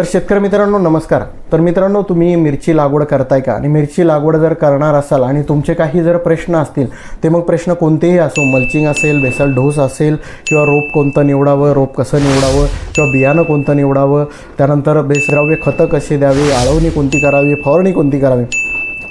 तर शेतकरी मित्रांनो नमस्कार. तर मित्रांनो तुम्ही मिरची लागवड करताय का? आणि मिरची लागवड जर करणार असाल आणि तुमचे काही जर प्रश्न असतील ते मग प्रश्न कोणतेही असो मल्चिंग असेल बेसल ढोस असेल किंवा रोप कोणतं निवडावं रोप कसं निवडावं किंवा बियाणं कोणतं निवडावं त्यानंतर बेसद्रव्य खतं कशी द्यावी आळवणी कोणती करावी फवारणी कोणती करावी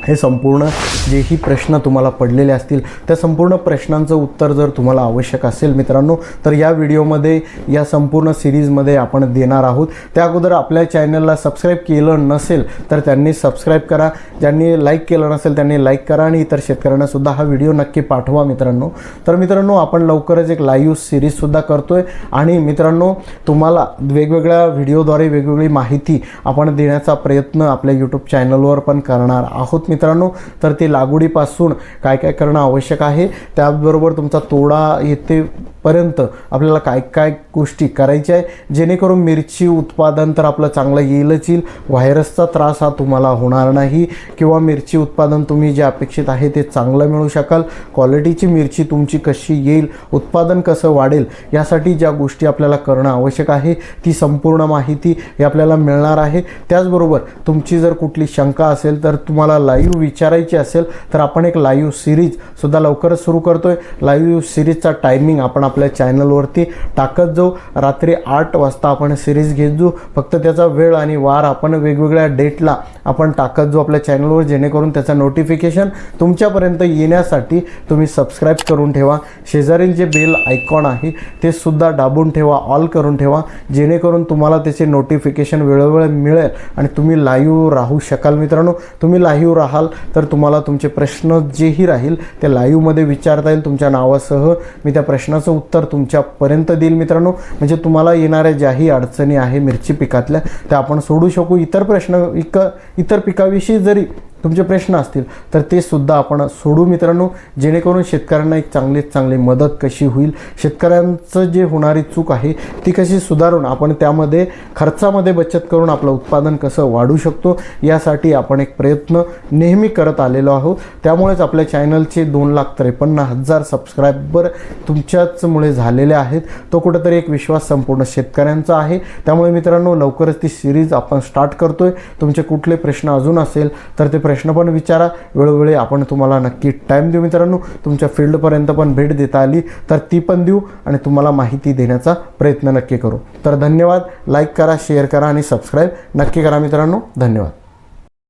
हे संपूर्ण जेही प्रश्न तुम्हाला पडलेले असतील त्या संपूर्ण प्रश्नांचं उत्तर जर तुम्हाला आवश्यक असेल मित्रांनो तर या व्हिडिओमध्ये या संपूर्ण सिरीजमध्ये आपण देणार आहोत. त्या अगोदर आपल्या चॅनलला सबस्क्राईब केलं नसेल तर त्यांनी सबस्क्राईब करा. ज्यांनी लाईक केलं नसेल त्यांनी लाईक करा आणि इतर शेतकऱ्यांनासुद्धा हा व्हिडिओ नक्की पाठवा मित्रांनो. तर मित्रांनो आपण लवकरच एक लाईव्ह सिरीजसुद्धा करतो आहे आणि मित्रांनो तुम्हाला वेगवेगळ्या व्हिडिओद्वारे वेगवेगळी माहिती आपण देण्याचा प्रयत्न आपल्या यूट्यूब चॅनलवर पण करणार आहोत मित्रांनो. मित्रांनो तर ते लागवडीपासून काय काय करणं आवश्यक आहे त्याचबरोबर तुमचा तोडा येतेपर्यंत आपल्याला काय काय गोष्टी करायच्या आहे जेणेकरून मिरची उत्पादन तर आपलं चांगलं येईलच येईल व्हायरसचा त्रास हा तुम्हाला होणार नाही किंवा मिरची उत्पादन तुम्ही जे अपेक्षित आहे ते चांगलं मिळू शकाल क्वालिटीची मिरची तुमची कशी येईल उत्पादन कसं वाढेल यासाठी ज्या गोष्टी आपल्याला करणं आवश्यक आहे ती संपूर्ण माहिती हे आपल्याला मिळणार आहे. त्याचबरोबर तुमची जर कुठली शंका असेल तर तुम्हाला लाईव्ह विचारायची असेल तर आपण एक लाईव्ह सिरीजसुद्धा लवकरच सुरू करतोय. लाईव्ह सिरीजचा टायमिंग आपण आपल्या चॅनलवरती टाकत जाऊ. रात्री आठ वाजता आपण सिरीज घेत जाऊ. फक्त त्याचा वेळ आणि वार आपण वेगवेगळ्या डेटला आपण टाकत जाऊ आपल्या चॅनलवर जेणेकरून त्याचं नोटिफिकेशन तुमच्यापर्यंत येण्यासाठी तुम्ही सबस्क्राईब करून ठेवा. शेजारील जे बेल आयकॉन आहे ते सुद्धा दाबून ठेवा ऑल करून ठेवा. जेणेकरून तुम्हाला त्याचे नोटिफिकेशन वेळोवेळ मिळेल आणि तुम्ही लाईव्ह राहू शकाल मित्रांनो. तुम्ही लाईव्ह राहाल तर तुम्हाला तुमचे प्रश्न जेही राहील ते लाईव्हमध्ये विचारता येईल तुमच्या नावासह. मी त्या प्रश्नाचं उत्तर तुमच्यापर्यंत देईल मित्रांनो. म्हणजे तुम्हाला येणाऱ्या ज्याही अडचणी आहे मिरची पिकातल्या त्या आपण सोडू शकू. इतर प्रश्न इक इतर पिकाविषयी जरी तुमचे प्रश्न असतील तर ते सुद्धा आपण सोडू मित्रांनो. जेणेकरून शेतकऱ्यांना एक चांगलीत चांगली मदत कशी होईल शेतकऱ्यांचं जे होणारी चूक आहे ती कशी सुधारून आपण त्यामध्ये खर्चामध्ये बचत करून आपलं उत्पादन कसं वाढू शकतो यासाठी आपण एक प्रयत्न नेहमी करत आलेलो आहोत. त्यामुळेच आपल्या चॅनलचे दोन लाख त्रेपन्न हजार सबस्क्रायबर तुमच्याचमुळे झालेले आहेत. तो कुठंतरी एक विश्वास संपूर्ण शेतकऱ्यांचा आहे. त्यामुळे मित्रांनो लवकरच ती सिरीज आपण स्टार्ट करतोय. तुमचे कुठले प्रश्न अजून असेल तर ते प्रश्न पण विचारा. वेळोवेळी आपण तुम्हाला नक्की टाईम देऊ मित्रांनो. तुमच्या फील्डपर्यंत पण भेट देता आली तर ती पण देऊ आणि तुम्हाला माहिती देण्याचा प्रयत्न नक्की करू. तर धन्यवाद. लाईक करा शेअर करा आणि सबस्क्राईब नक्की करा मित्रांनो. धन्यवाद.